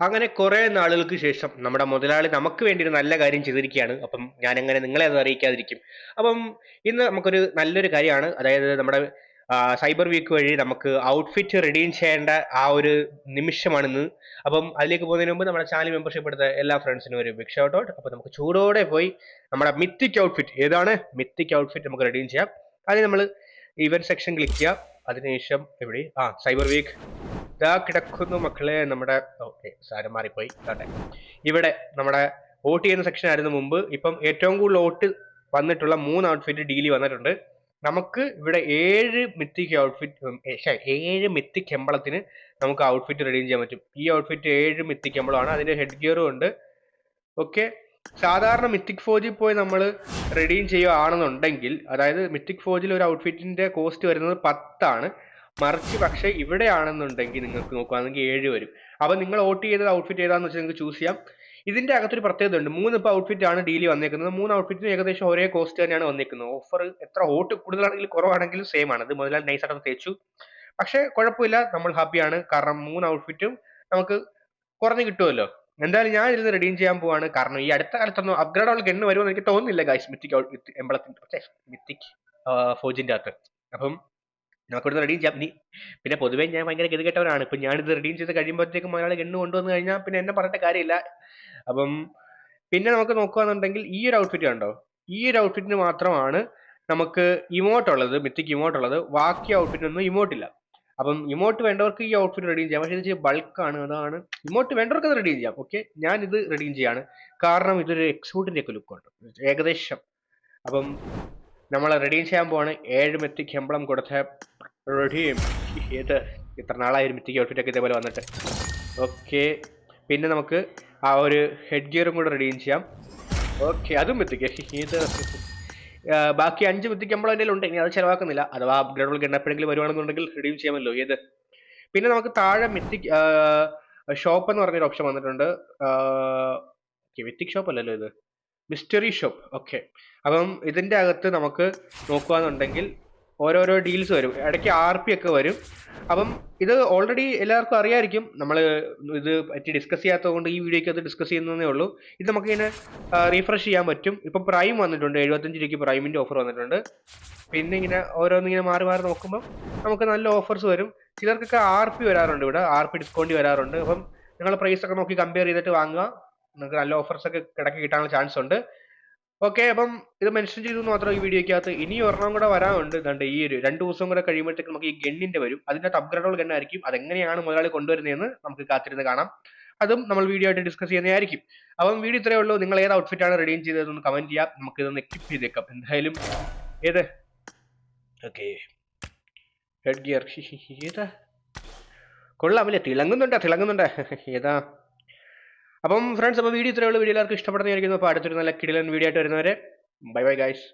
അങ്ങനെ കുറെ നാളുകൾക്ക് ശേഷം നമ്മുടെ മുതലാളി നമുക്ക് വേണ്ടി ഒരു നല്ല കാര്യം ചെയ്തിരിക്കുകയാണ്. അപ്പം എങ്ങനെ നിങ്ങളെ അത് അറിയിക്കാതിരിക്കും. അപ്പം ഇന്ന് നമുക്കൊരു നല്ലൊരു കാര്യമാണ്. അതായത് നമ്മുടെ സൈബർ വീക്ക് വഴി നമുക്ക് ഔട്ട്ഫിറ്റ് റിഡീം ചെയ്യേണ്ട ആ ഒരു നിമിഷമാണ് ഇന്ന്. അപ്പം അതിലേക്ക് പോകുന്നതിന് മുമ്പ് നമ്മുടെ ചാനൽ മെമ്പർഷിപ്പ് എടുത്ത എല്ലാ ഫ്രണ്ട്സിനും ഒരു ബിഗ് ഷോട്ട് ഔട്ട് അപ്പം നമുക്ക് ചൂടോടെ പോയി നമ്മുടെ മിത്തിക് ഔട്ട്ഫിറ്റ് ഏതാണ്? മിത്തിക് ഔട്ട്ഫിറ്റ് നമുക്ക് റിഡീം ചെയ്യാം. അതിന് നമ്മൾ ഇവന്റ് സെക്ഷൻ ക്ലിക്ക് ചെയ്യാം അതിനുശേഷം എവിടെ? ആ സൈബർ വീക്ക് ഇതാ കിടക്കുന്നു മക്കളെ. നമ്മുടെ ഓക്കെ സാരം മാറിപ്പോയി. കേട്ടെ ഇവിടെ നമ്മുടെ വോട്ട് ചെയ്യുന്ന സെക്ഷൻ ആയിരുന്നു മുമ്പ്. ഇപ്പം ഏറ്റവും കൂടുതൽ വോട്ട് വന്നിട്ടുള്ള മൂന്ന് ഔട്ട്ഫിറ്റ് ഡീലി വന്നിട്ടുണ്ട്. നമുക്ക് ഇവിടെ ഏഴ് മിത്തിക്ക് ഔട്ട്ഫിറ്റ് ഏഴ് മിത്തിക് എമ്പളത്തിന് നമുക്ക് ഔട്ട്ഫിറ്റ് റെഡി ചെയ്യാൻ പറ്റും. ഈ ഔട്ട്ഫിറ്റ് ഏഴ് മിത്തിക് എമ്പളമാണ് അതിന്റെ ഹെഡ് ഗിയറും ഉണ്ട്. ഓക്കെ. സാധാരണ മിത്തിക് ഫോജിൽ പോയി നമ്മൾ റെഡീം ചെയ്യുകയാണെന്നുണ്ടെങ്കിൽ അതായത് മിത്തിക് ഫോജിൽ ഒരു ഔട്ട്ഫിറ്റിന്റെ കോസ്റ്റ് വരുന്നത് പത്താണ്. മറിച്ച് പക്ഷേ ഇവിടെയാണെന്നുണ്ടെങ്കിൽ നിങ്ങൾക്ക് നോക്കുകയാണെങ്കിൽ ഏഴ് വരും. അപ്പോൾ നിങ്ങൾ വോട്ട് ചെയ്തത് ഔട്ട്ഫിറ്റ് ഏതാണെന്ന് വെച്ചാൽ നിങ്ങൾക്ക് ചൂസ് ചെയ്യാം. ഇതിന്റെ അകത്തൊരു പ്രത്യേകത ഉണ്ട് മൂന്ന് ഇപ്പോൾ ഔട്ട്ഫിറ്റ് ആണ് ഡീലി വന്നേക്കുന്നത്. മൂന്ന് ഔട്ട്ഫിറ്റിനും ഏകദേശം ഒരേ കോസ്റ്റ് തന്നെയാണ് വന്നേക്കുന്നത്. ഓഫർ എത്ര വോട്ട് കൂടുതലാണെങ്കിലും കുറവാണെങ്കിലും സെയിം ആണ്. ഇത് മുതലാൽ നൈസായിട്ട് തേച്ചു. പക്ഷേ കുഴപ്പമില്ല. നമ്മൾ ഹാപ്പിയാണ് കാരണം മൂന്ന് ഔട്ട്ഫിറ്റും നമുക്ക് കുറഞ്ഞ് കിട്ടുമല്ലോ. എന്തായാലും ഞാൻ ഇരുന്ന് റെഡീം ചെയ്യാൻ പോവാണ്. കാരണം ഈ അടുത്ത കാലത്തൊന്നും അപ്ഗ്രേഡ് അവൾക്ക് എണ്ണ വരുമെന്ന് എനിക്ക് തോന്നുന്നില്ല ഗൈസ് മിത്തിക് എംബളത്തിന്റെ മിത്തിക് ഫോജിന്റെ അകത്ത്. അപ്പം നമുക്കിവിടുന്ന് റെഡീം ചെയ്യാം. നീ പിന്നെ പൊതുവേ ഞാൻ ഭയങ്കര ഗതികെട്ടവനാണ്. ഇപ്പം ഞാനിത് റെഡീം ചെയ്ത് കഴിയുമ്പോഴത്തേക്കും മലയാളി എണ്ണു കൊണ്ടുവന്ന് കഴിഞ്ഞാൽ പിന്നെ എന്നെ പറഞ്ഞിട്ട് കാര്യമില്ല. അപ്പം പിന്നെ നമുക്ക് നോക്കുകയാണെന്നുണ്ടെങ്കിൽ ഈ ഒരു ഔട്ട്ഫിറ്റ് കണ്ടോ? ഈ ഒരു ഔട്ട്ഫിറ്റിന് മാത്രമാണ് നമുക്ക് ഇമോട്ട് ഉള്ളത് മിത്തിക്ക് ഇമോട്ട് ഉള്ളത്. ബാക്കി ഇമോട്ട് ഇല്ല. അപ്പം ഇമോട്ട് വേണ്ടവർക്ക് ഈ ഔട്ട്ഫിറ്റ് റെഡീം ചെയ്യാം. പക്ഷേ ഇത് ബൾക്കാണ് അതാണ്. ഇമോട്ട് വേണ്ടവർക്ക് അത് റെഡീം ചെയ്യാം. ഓക്കെ ഞാൻ ഇത് റെഡീം ചെയ്യാണ്. കാരണം ഇതൊരു എക്സ്പോർട്ടിന്റെ ഒക്കെ ലുക്ക് ഉണ്ട്. ഏകദേശം. അപ്പം നമ്മൾ റെഡീം ചെയ്യാൻ പോവാണ്. ഏഴ് മെത്തിക്ക് എംബ്ലം കൊടുത്ത ഇത്ര നാളായി മിത്തിക്ക് ഔട്ട്ഫിറ്റ് ഒക്കെ ഇതേപോലെ വന്നിട്ട്. ഓക്കെ പിന്നെ നമുക്ക് ആ ഒരു ഹെഡ് ഗിയറും കൂടെ റെഡീം ചെയ്യാം. ഓക്കെ അതും മിത്തിക്ക് ഇത് ബാക്കി അഞ്ച് മിത്തിക്ക് നമ്മൾ എന്റെ ഉണ്ട്. ഇനി അത് ചിലവാക്കുന്നില്ല. അഥവാ അപ്ഗ്രേഡ് ഗണ്ണ എപ്പോഴെങ്കിലും വരുവാണെന്നുണ്ടെങ്കിൽ റെഡീം ചെയ്യാമല്ലോ. ഏത്? പിന്നെ നമുക്ക് താഴെ മിത്തിക് ഷോപ്പ് എന്ന് പറഞ്ഞൊരു ഓപ്ഷൻ വന്നിട്ടുണ്ട്. മിത്തിക് ഷോപ്പ് അല്ലല്ലോ ഇത്. മിസ്റ്ററി ഷോപ്പ് ഓക്കെ അപ്പം ഇതിന്റെ അകത്ത് നമുക്ക് നോക്കുകയാണെന്നുണ്ടെങ്കിൽ ഓരോരോ ഡീൽസ് വരും. ഇടയ്ക്ക് ആർ പി ഒക്കെ വരും. അപ്പം ഇത് ഓൾറെഡി എല്ലാവർക്കും അറിയായിരിക്കും. നമ്മൾ ഇത് പറ്റി ഡിസ്കസ് ചെയ്യാത്തത് കൊണ്ട് ഈ വീഡിയോയ്ക്ക് അത് ഡിസ്കസ് ചെയ്യുന്നതേ ഉള്ളൂ. ഇത് നമുക്ക് ഇങ്ങനെ റീഫ്രഷ് ചെയ്യാൻ പറ്റും. ഇപ്പം പ്രൈം വന്നിട്ടുണ്ട്. എഴുപത്തഞ്ച് രൂപയ്ക്ക് പ്രൈമിന്റെ ഓഫർ വന്നിട്ടുണ്ട്. പിന്നെ ഇങ്ങനെ ഓരോന്നിങ്ങനെ മാറി മാറി നോക്കുമ്പോൾ നമുക്ക് നല്ല ഓഫേഴ്സ് വരും. ചിലർക്കൊക്കെ ആർ പി വരാറുണ്ട് ഇവിടെ. ആർ പി ഡിസ്കൗണ്ട് വരാറുണ്ട്. അപ്പം നിങ്ങൾ പ്രൈസ് ഒക്കെ നോക്കി കമ്പയർ ചെയ്തിട്ട് വാങ്ങുക. നിങ്ങൾക്ക് നല്ല ഓഫേഴ്സ് ഒക്കെ ഇടയ്ക്ക് കിട്ടാനുള്ള ചാൻസ് ഉണ്ട്. ഓക്കെ അപ്പം ഇത് മെൻഷൻ ചെയ്തു മാത്രം ഈ വീഡിയോക്കകത്ത് ഇനി ഒരെണ്ണം കൂടെ വരാനുണ്ട്. കണ്ട് ഈ ഒരു രണ്ട് ദിവസം കൂടെ കഴിയുമ്പോഴത്തേക്ക് നമുക്ക് ഈ ഗണ്ണിന്റെ വരും. അതിനകത്ത് അപ്ഗ്രേഡുകൾ ഗണ്ണായിരിക്കും അതെങ്ങനെയാണ് മുതലാളി കൊണ്ടുവരുന്നതെന്ന് നമുക്ക് കാത്തിരുന്ന് കാണാം. അതും നമ്മൾ വീഡിയോ ആയിട്ട് ഡിസ്കസ് ചെയ്യുന്നതായിരിക്കും. അപ്പം വീഡിയോ ഇത്രയേ ഉള്ളൂ. നിങ്ങൾ ഏത് ഔട്ട്ഫിറ്റ് ആണ് റെഡീം ചെയ്തതെന്ന് കമന്റ് ചെയ്യാം. നമുക്ക് ഇതൊന്ന് എക്വിപ്പ് ചെയ്തേക്കാം. എന്തായാലും ഏത്? ഓക്കെ ഹെഡ് ഗിയർ ഏതാ കൊള്ളാമല്ലേ തിളങ്ങുന്നുണ്ടോ തിളങ്ങുന്നുണ്ടോ. ഏതാ? അപ്പം ഫ്രണ്ട്സ് അപ്പോൾ വീഡിയോ ഇത്രയുള്ള വീഡിയോ എല്ലാവർക്കും ഇഷ്ടപ്പെടുന്നതായിരിക്കുന്നു. അപ്പോൾ അടുത്തൊരു നല്ല കിടിലൻ വീഡിയോ ആയിട്ട് വരുന്നവരെ. Bye bye guys